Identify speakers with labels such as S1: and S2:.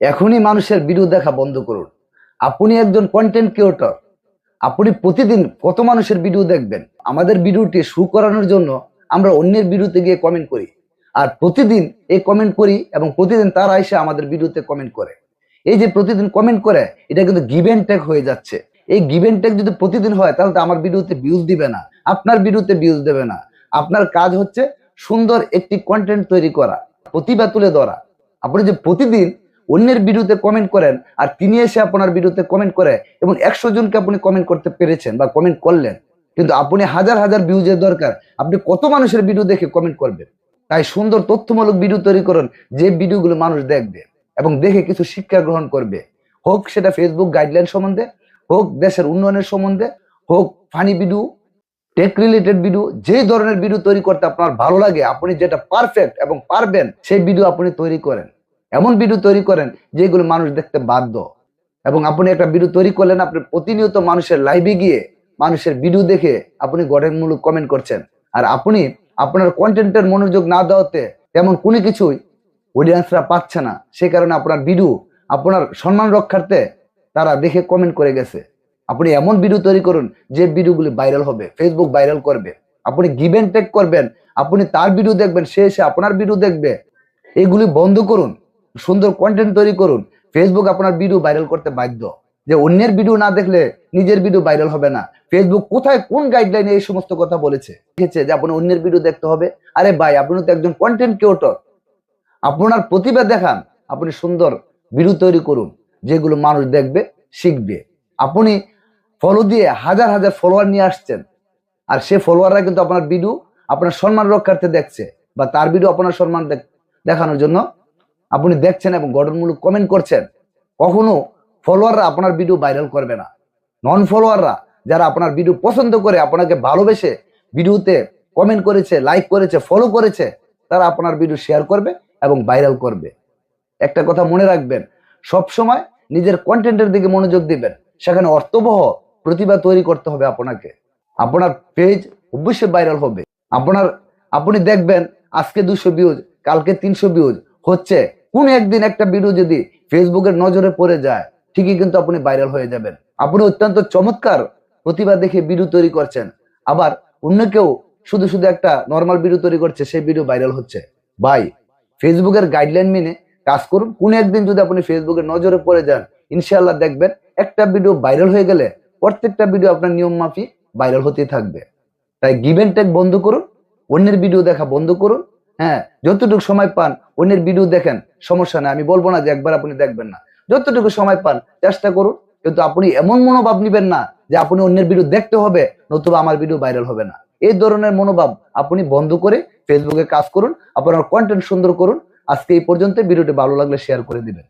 S1: এখনই মানুষের ভিডিও দেখা বন্ধ করুন। আপনি একজন কন্টেন্ট ক্রিয়েটর আপনি প্রতিদিন কত মানুষের ভিডিও দেখবেন? আমাদের ভিডিওটি শু করানোর জন্য আমরা অন্যের ভিডিওতে গিয়ে কমেন্ট করি। আর প্রতিদিন এই কমেন্ট করি এবং প্রতিদিন তারা এসে আমাদের ভিডিওতে কমেন্ট করে। এই যে প্রতিদিন কমেন্ট করে, এটা কিন্তু গিভেন টেক হয়ে যাচ্ছে। এই গিভেন টেক যদি প্রতিদিন হয়, তাহলে তো আমার ভিডিওতে ভিউজ দিবে না। আপনার ভিডিওতে ভিউজ দেবে না। আপনার কাজ হচ্ছে সুন্দর একটি কন্টেন্ট তৈরি করা, প্রতিভা তুলে ধরা। আপনি যে প্রতিদিন অন্যের ভিডিওতে কমেন্ট করেন আর তিনি এসে আপনার ভিডিওতে কমেন্ট করে এবং একশো জনকে আপনি কমেন্ট করতে পেরেছেন বা কমেন্ট করলেন। কিন্তু আপনি হাজার হাজার ভিউজের দরকার। আপনি কত মানুষের ভিডিও দেখে কমেন্ট করবেন? তাই সুন্দর তথ্যমূলক ভিডিও তৈরি করুন, যে ভিডিওগুলো মানুষ দেখবে এবং দেখে কিছু শিক্ষা গ্রহণ করবে। হোক সেটা ফেসবুক গাইডলাইন সম্বন্ধে, হোক দেশের উন্নয়নের সম্বন্ধে, হোক funny video tech related video যে ধরনের ভিডিও তৈরি করতে আপনার ভালো লাগে, আপনি যেটা পারফেক্ট এবং পারবেন, সেই ভিডিও আপনি তৈরি করেন। এমন ভিডিও তৈরি করেন যেগুলো মানুষ দেখতে বাধ্য। এবং আপনি একটা ভিডিও তৈরি করলেন, আপনি প্রতিনিয়ত মানুষের লাইভে গিয়ে মানুষের ভিডিও দেখে আপনি গঠনমূলক কমেন্ট করছেন। আর আপনি আপনার কন্টেন্টের মনোযোগ না দেওয়াতে তেমন কোনো কিছুই অডিয়েন্সরা পাচ্ছে না। সে কারণে আপনার ভিডিও আপনার সম্মান রক্ষার্থে তারা দেখে কমেন্ট করে গেছে। আপনি এমন ভিডিও তৈরি করুন যে ভিডিওগুলি ভাইরাল হবে ফেসবুক ভাইরাল করবে। আপনি গিভেন টেক করবেন, আপনি তার ভিডিও দেখবেন, সে এসে আপনার ভিডিও দেখবে। এগুলি বন্ধ করুন। সুন্দর কন্টেন্ট তৈরি করুন। ফেসবুক আপনার ভিডিও ভাইরাল করতে বাধ্য। যে অন্যের ভিডিও না দেখলে নিজের ভিডিও ভাইরাল হবে না। ফেসবুক কোথায় কোন গাইডলাইনে এই সমস্ত কথা বলেছে? লিখেছে যে আপনি অন্যের ভিডিও দেখতে হবে। আরে ভাই, আপনি তো একজন কন্টেন্ট ক্রিয়েটর আপনার প্রতিভা দেখান। আপনি সুন্দর ভিডিও তৈরি করুন। যেগুলো মানুষ দেখবে, শিখবে। আপনি ফলো দিয়ে হাজার হাজার ফলোয়ার নিয়ে আসছেন। আর সে ফলোয়াররা কিন্তু আপনার ভিডিও আপনার সম্মান রক্ষার্থে দেখছে। বা তার ভিডিও আপনার সম্মান দেখ- দেখানোর জন্য আপনি দেখছেন এবং গঠনমূলক কমেন্ট করছেন, কখনো ফলোয়াররা আপনার ভিডিও ভাইরাল করবে না। নন ফলোয়াররা যারা আপনার ভিডিও পছন্দ করে, আপনাকে ভালোবেসে ভিডিওতে কমেন্ট করেছে লাইক করেছে ফলো করেছে, তারা আপনার ভিডিও শেয়ার করবে এবং ভাইরাল করবে। একটা কথা মনে রাখবেন সব সময় নিজের কন্টেন্টের দিকে মনোযোগ দিবেন। সেখানে অর্থবহ প্রতিভা তৈরি করতে হবে আপনাকে। আপনার পেজ অবশ্যই ভাইরাল হবে। আপনার, আপনি দেখবেন আজকে দুশো ভিউজ কালকে তিনশো ভিউজ হচ্ছে। কোন একদিন একটা ভিডিও যদি ফেসবুকের নজরে পড়ে যায়, ঠিকই কিন্তু আপনি ভাইরাল হয়ে যাবেন। আপনি অত্যন্ত চমৎকার প্রতিভা দেখে ভিডিও তৈরি করছেন। আবার অন্য কেউ শুধু শুধু একটা নর্মাল ভিডিও তৈরি করছে, সেই ভিডিও ভাইরাল হচ্ছে। ভাই ফেসবুকের গাইডলাইন মেনে কাজ করুন। কোন একদিন যদি আপনি ফেসবুকের নজরে পড়ে যান ইনশাল্লাহ দেখবেন একটা ভিডিও ভাইরাল হয়ে গেলে প্রত্যেকটা ভিডিও আপনার নিয়ম মাফি ভাইরাল হতেই থাকবে। তাই গিভেন টেক বন্ধ করুন, অন্যের ভিডিও দেখা বন্ধ করুন হ্যাঁ যতটুকু সময় পান, অন্যের ভিডিও দেখেন, সমস্যা নেই, আমি বলব না যে একবার আপনি দেখবেন না। যতটুকু সময় পান, চেষ্টা করুন, কিন্তু আপনি এমন মনোভাব নিবেন না যে আপনি অন্যের ভিডিও দেখতে হবে, নতুবা আমার ভিডিও ভাইরাল হবে না। এই ধরনের মনোভাব আপনি বন্ধ করে ফেসবুকে কাজ করুন, আপনার কন্টেন্ট সুন্দর করুন। আজকে এই পর্যন্ত ভিডিওটি ভালো লাগলে শেয়ার করে দিবেন।